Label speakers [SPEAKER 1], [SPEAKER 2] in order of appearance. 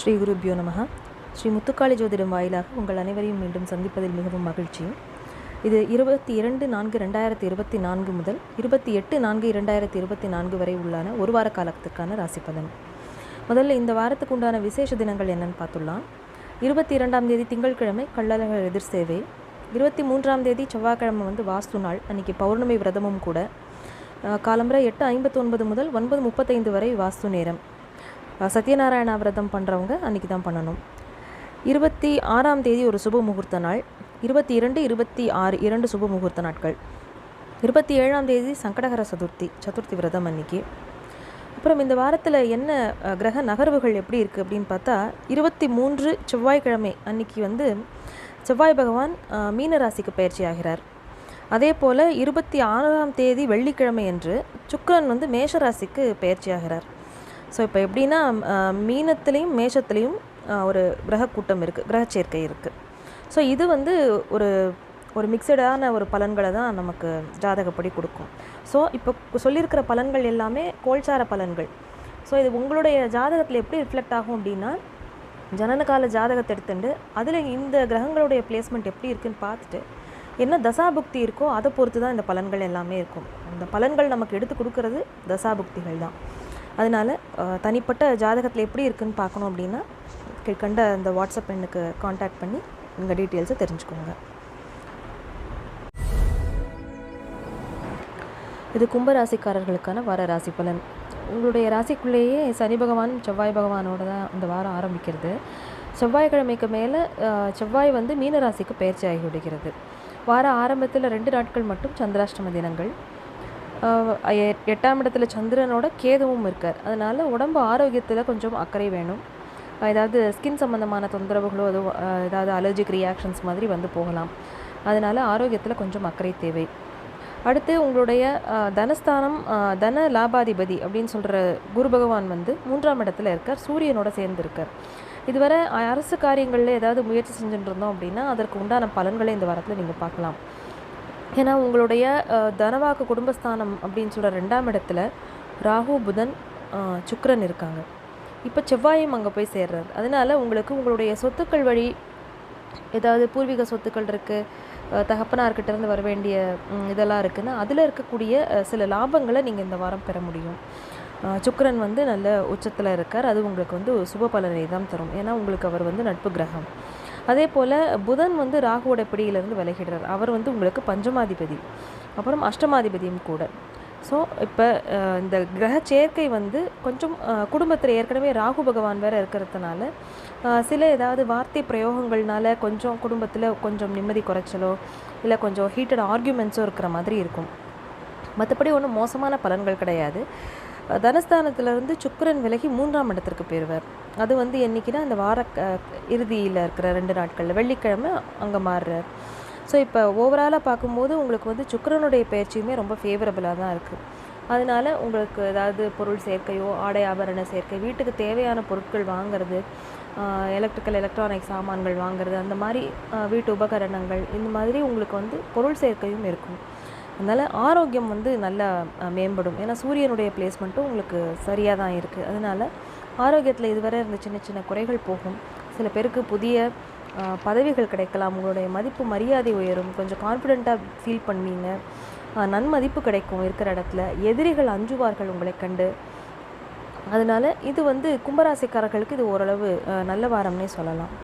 [SPEAKER 1] ஸ்ரீ குருபியோ நமக ஸ்ரீ முத்துக்காளி ஜோதிடம் வாயிலாக உங்கள் அனைவரையும் மீண்டும் சந்திப்பதில் மிகவும் மகிழ்ச்சியும் இது இருபத்தி இரண்டு நான்கு ரெண்டாயிரத்தி இருபத்தி நான்கு முதல் இருபத்தி எட்டு நான்கு இரண்டாயிரத்தி இருபத்தி நான்கு வரை உள்ளான ஒரு வார காலத்துக்கான ராசி பலன் முதல்ல இந்த வாரத்துக்கு உண்டான விசேஷ தினங்கள் என்னன்னு பார்த்துடலாம் இருபத்தி இரண்டாம் தேதி திங்கட்கிழமை கள்ளழகர் எதிர் சேவை இருபத்தி மூன்றாம் தேதி செவ்வாய்க்கிழமை வந்து வாஸ்து நாள் அன்றைக்கி பௌர்ணமி விரதமும் கூட காலம்புரை எட்டு ஐம்பத்தி ஒன்பது முதல் ஒன்பது முப்பத்தைந்து வரை வாஸ்து நேரம் சத்யநாராயணா விரதம் பண்ணுறவங்க அன்றைக்கி தான் பண்ணணும் இருபத்தி ஆறாம் தேதி ஒரு சுப முகூர்த்த நாள் இருபத்தி இரண்டு இருபத்தி ஆறு இரண்டு சுப முகூர்த்த நாட்கள் இருபத்தி ஏழாம் தேதி சங்கடகர சதுர்த்தி சதுர்த்தி விரதம் அன்னைக்கு அப்புறம் இந்த வாரத்தில் என்ன கிரக நகர்வுகள் எப்படி இருக்குது அப்படின்னு பார்த்தா இருபத்தி மூன்று செவ்வாய்க்கிழமை அன்னைக்கு வந்து செவ்வாய் பகவான் மீனராசிக்கு பயிற்சி ஆகிறார் அதே போல் இருபத்தி ஆறாம் தேதி வெள்ளிக்கிழமை என்று சுக்கரன் வந்து மேஷராசிக்கு பயிற்சியாகிறார் ஸோ இப்போ எப்படின்னா மீனத்துலேயும் மேஷத்துலேயும் ஒரு கிரக கூட்டம் இருக்குது கிரக சேர்க்கை இருக்குது ஸோ இது வந்து ஒரு ஒரு மிக்சடான ஒரு பலன்களை தான் நமக்கு ஜாதகப்படி கொடுக்கும் ஸோ இப்போ சொல்லியிருக்கிற பலன்கள் எல்லாமே கோல்சார பலன்கள் ஸோ இது உங்களுடைய ஜாதகத்தில் எப்படி ரிஃப்ளெக்ட் ஆகும் அப்படின்னா ஜனனகால ஜாதகத்தை எடுத்துட்டு அதில் இந்த கிரகங்களுடைய பிளேஸ்மெண்ட் எப்படி இருக்குதுன்னு பார்த்துட்டு என்ன தசாபுக்தி இருக்கோ அதை பொறுத்து தான் இந்த பலன்கள் எல்லாமே இருக்கும் அந்த பலன்கள் நமக்கு எடுத்து கொடுக்கறது தசாபுக்திகள் தான் அதனால் தனிப்பட்ட ஜாதகத்தில் எப்படி இருக்குதுன்னு பார்க்கணும் அப்படின்னா கண்ட அந்த வாட்ஸ்அப் எண்ணுக்கு காண்டாக்ட் பண்ணி உங்கள் டீட்டெயில்ஸை தெரிஞ்சுக்கோங்க இது கும்பராசிக்காரர்களுக்கான வார ராசி பலன் உங்களுடைய ராசிக்குள்ளேயே சனி பகவான் செவ்வாய் பகவானோட தான் இந்த வாரம் ஆரம்பிக்கிறது செவ்வாய்க்கிழமைக்கு மேலே செவ்வாய் வந்து மீனராசிக்கு பயிற்சி ஆகி விடுகிறது வார ஆரம்பத்தில் ரெண்டு நாட்கள் மட்டும் சந்திராஷ்டம தினங்கள் எட்டாம் இடத்துல சந்திரனோட கேதுவும் இருக்கார் அதனால் உடம்பு ஆரோக்கியத்தில் கொஞ்சம் அக்கறை வேணும் ஏதாவது ஸ்கின் சம்மந்தமான தொந்தரவுகளோ அது ஏதாவது அலர்ஜிக் ரியாக்ஷன்ஸ் மாதிரி வந்து போகலாம் அதனால் ஆரோக்கியத்தில் கொஞ்சம் அக்கறை தேவை அடுத்து உங்களுடைய தனஸ்தானம் தன லாபாதிபதி அப்படின்னு சொல்கிற குரு பகவான் வந்து மூன்றாம் இடத்துல இருக்கார் சூரியனோட சேர்ந்து இருக்கார் இதுவரை அரசு காரியங்களில் ஏதாவது முயற்சி செஞ்சுட்டு இருந்தோம் அப்படின்னா அதற்கு உண்டான பலன்களை இந்த வாரத்தில் நீங்கள் பார்க்கலாம் ஏன்னா உங்களுடைய தனவாக்கு குடும்பஸ்தானம் அப்படின்னு சொல்கிற ரெண்டாம் இடத்துல ராகு புதன் சுக்கரன் இருக்காங்க இப்போ செவ்வாயும் அங்கே போய் சேர்றாரு அதனால் உங்களுக்கு உங்களுடைய சொத்துக்கள் வழி ஏதாவது பூர்வீக சொத்துக்கள் இருக்குது தகப்பனார்கிட்டேருந்து வர வேண்டிய இதெல்லாம் இருக்குதுன்னா அதில் இருக்கக்கூடிய சில லாபங்களை நீங்கள் இந்த வாரம் பெற முடியும் சுக்கரன் வந்து நல்ல உச்சத்தில் இருக்கார் அது உங்களுக்கு வந்து சுப பலனை தான் தரும் ஏன்னா உங்களுக்கு அவர் வந்து நட்பு கிரகம் அதே போல் புதன் வந்து ராகுவோட பிடியிலிருந்து விலகிடுறார் அவர் வந்து உங்களுக்கு பஞ்சமாதிபதி அப்புறம் அஷ்டமாதிபதியும் கூட ஸோ இப்போ இந்த கிரக சேர்க்கை வந்து கொஞ்சம் குடும்பத்தில் ஏற்கனவே ராகு பகவான் வேறு இருக்கிறதுனால சில ஏதாவது வார்த்தை பிரயோகங்கள்னால கொஞ்சம் குடும்பத்தில் கொஞ்சம் நிம்மதி குறைச்சலோ இல்லை கொஞ்சம் ஹீட்டட் ஆர்கியூமெண்ட்ஸோ இருக்கிற மாதிரி இருக்கும் மற்றபடி ஒன்றும் மோசமான பலன்கள் கிடையாது தனஸ்தானத்திலிருந்து சுக்கரன் விலகி மூன்றாம் இடத்திற்கு போயிடுவார் அது வந்து என்றைக்குன்னா அந்த வார இறுதியில் இருக்கிற ரெண்டு நாட்களில் வெள்ளிக்கிழமை அங்கே மாறுறார் ஸோ இப்போ ஓவராலாக பார்க்கும்போது உங்களுக்கு வந்து சுக்கரனுடைய பயிற்சியுமே ரொம்ப ஃபேவரபுளாக தான் இருக்குது அதனால் உங்களுக்கு ஏதாவது பொருள் சேர்க்கையோ ஆடை ஆபரண சேர்க்கை வீட்டுக்கு தேவையான பொருட்கள் வாங்கிறது எலக்ட்ரிக்கல் எலக்ட்ரானிக் சாமான்கள் வாங்கிறது அந்த மாதிரி வீட்டு உபகரணங்கள் இந்த மாதிரி உங்களுக்கு வந்து பொருள் சேர்க்கையும் இருக்கும் அதனால் ஆரோக்கியம் வந்து நல்லா மேம்படும் ஏன்னா சூரியனுடைய பிளேஸ்மெண்ட்டும் உங்களுக்கு சரியாக தான் இருக்குது அதனால் ஆரோக்கியத்தில் இதுவரை இருந்த சின்ன சின்ன குறைகள் போகும் சில பேருக்கு புதிய பதவிகள் கிடைக்கலாம் உங்களுடைய மதிப்பு மரியாதை உயரும் கொஞ்சம் கான்ஃபிடெண்ட்டாக ஃபீல் பண்ணுவீங்க நன்மதிப்பு கிடைக்கும் இருக்கிற இடத்துல எதிரிகள் அஞ்சுவார்கள் உங்களை கண்டு அதனால் இது வந்து கும்பராசிக்காரர்களுக்கு இது ஓரளவு நல்ல வாரம்னே சொல்லலாம்